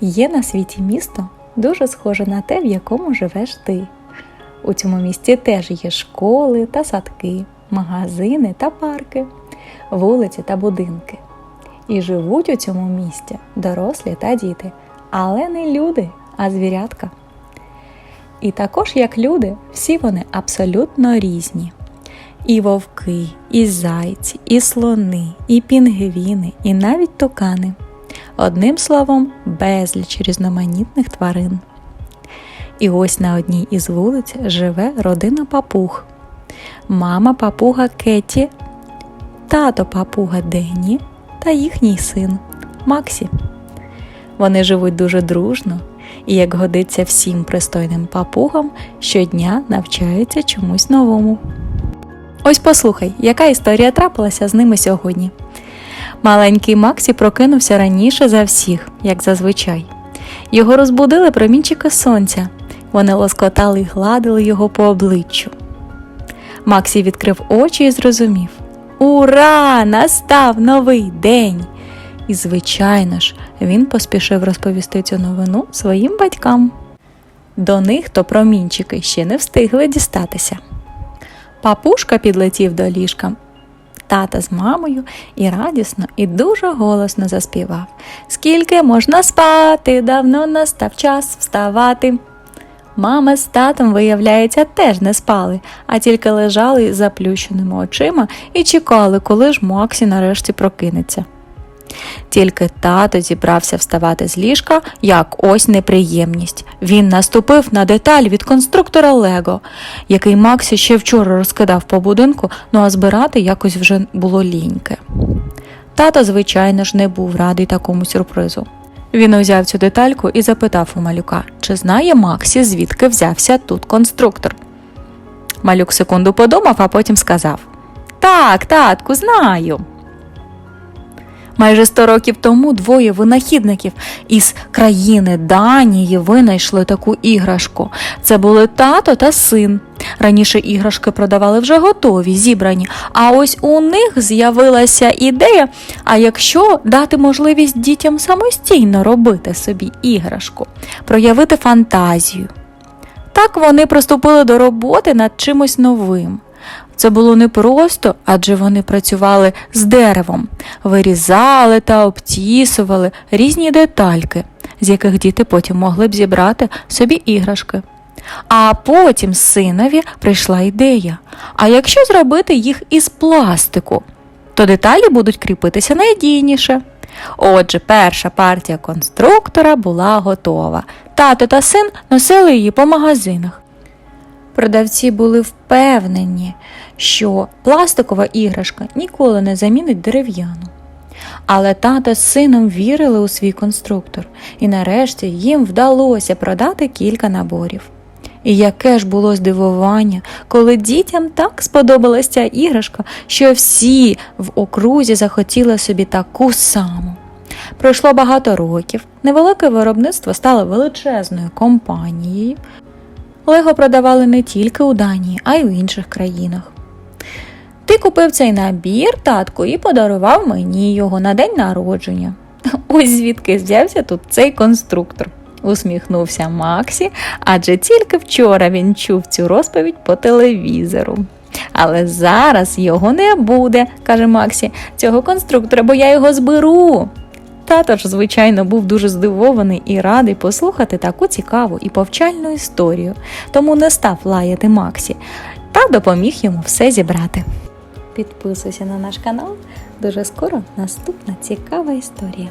Є на світі місто дуже схоже на те, в якому живеш ти. У цьому місті теж є школи та садки, магазини та парки, вулиці та будинки. І живуть у цьому місті дорослі та діти, але не люди, а звірятка. І також, як люди, всі вони абсолютно різні. І вовки, і зайці, і слони, і пінгвіни, і навіть тукани. Одним словом, безліч різноманітних тварин. І ось на одній із вулиць живе родина папуг. Мама папуга Кеті, тато папуга Дені та їхній син Максі. Вони живуть дуже дружно і, як годиться всім пристойним папугам, щодня навчаються чомусь новому. Ось послухай, яка історія трапилася з ними сьогодні. Маленький Максі прокинувся раніше за всіх, як зазвичай. Його розбудили промінчики сонця. Вони лоскотали й гладили його по обличчю. Максі відкрив очі і зрозумів: Ура! Настав новий день! І, звичайно ж, він поспішив розповісти цю новину своїм батькам. До них то промінчики ще не встигли дістатися. Папушка підлетів до ліжка тата з мамою і радісно і дуже голосно заспівав Скільки можна спати, давно настав час вставати. Мама з татом, виявляється, теж не спали, а тільки лежали з заплющеними очима і чекали, коли ж Максі нарешті прокинеться. Тільки тато зібрався вставати з ліжка, як ось неприємність. Він наступив на деталь від конструктора Лего, який Максі ще вчора розкидав по будинку, ну а збирати якось вже було ліньке. Тато, звичайно ж, не був радий такому сюрпризу. Він узяв цю детальку і запитав у малюка, чи знає Максі, звідки взявся тут конструктор. Малюк секунду подумав, а потім сказав: Так, татку, знаю. Майже 100 років тому двоє винахідників із країни Данії винайшли таку іграшку. Це були тато та син. Раніше іграшки продавали вже готові, зібрані. А ось у них з'явилася ідея: а якщо дати можливість дітям самостійно робити собі іграшку, проявити фантазію. Так вони приступили до роботи над чимось новим. Це було непросто, адже вони працювали з деревом, вирізали та обтісували різні детальки, з яких діти потім могли б зібрати собі іграшки. А потім синові прийшла ідея: а якщо зробити їх із пластику, то деталі будуть кріпитися надійніше. Отже, перша партія конструктора була готова. Тато та син носили її по магазинах. Продавці були впевнені, що пластикова іграшка ніколи не замінить дерев'яну. Але тато з сином вірили у свій конструктор, і нарешті їм вдалося продати кілька наборів. І яке ж було здивування, коли дітям так сподобалася ця іграшка, що всі в окрузі захотіли собі таку саму. Пройшло багато років, невелике виробництво стало величезною компанією. Лего продавали не тільки у Данії, а й у інших країнах. Ти купив цей набір, татку, і подарував мені його на день народження. Ось звідки взявся тут цей конструктор, усміхнувся Максі, адже тільки вчора він чув цю розповідь по телевізору. Але зараз його не буде, каже Максі, цього конструктора, бо я його зберу. Тато ж, звичайно, був дуже здивований і радий послухати таку цікаву і повчальну історію, тому не став лаяти Максі та допоміг йому все зібрати. Підписуйся на наш канал, дуже скоро наступна цікава історія.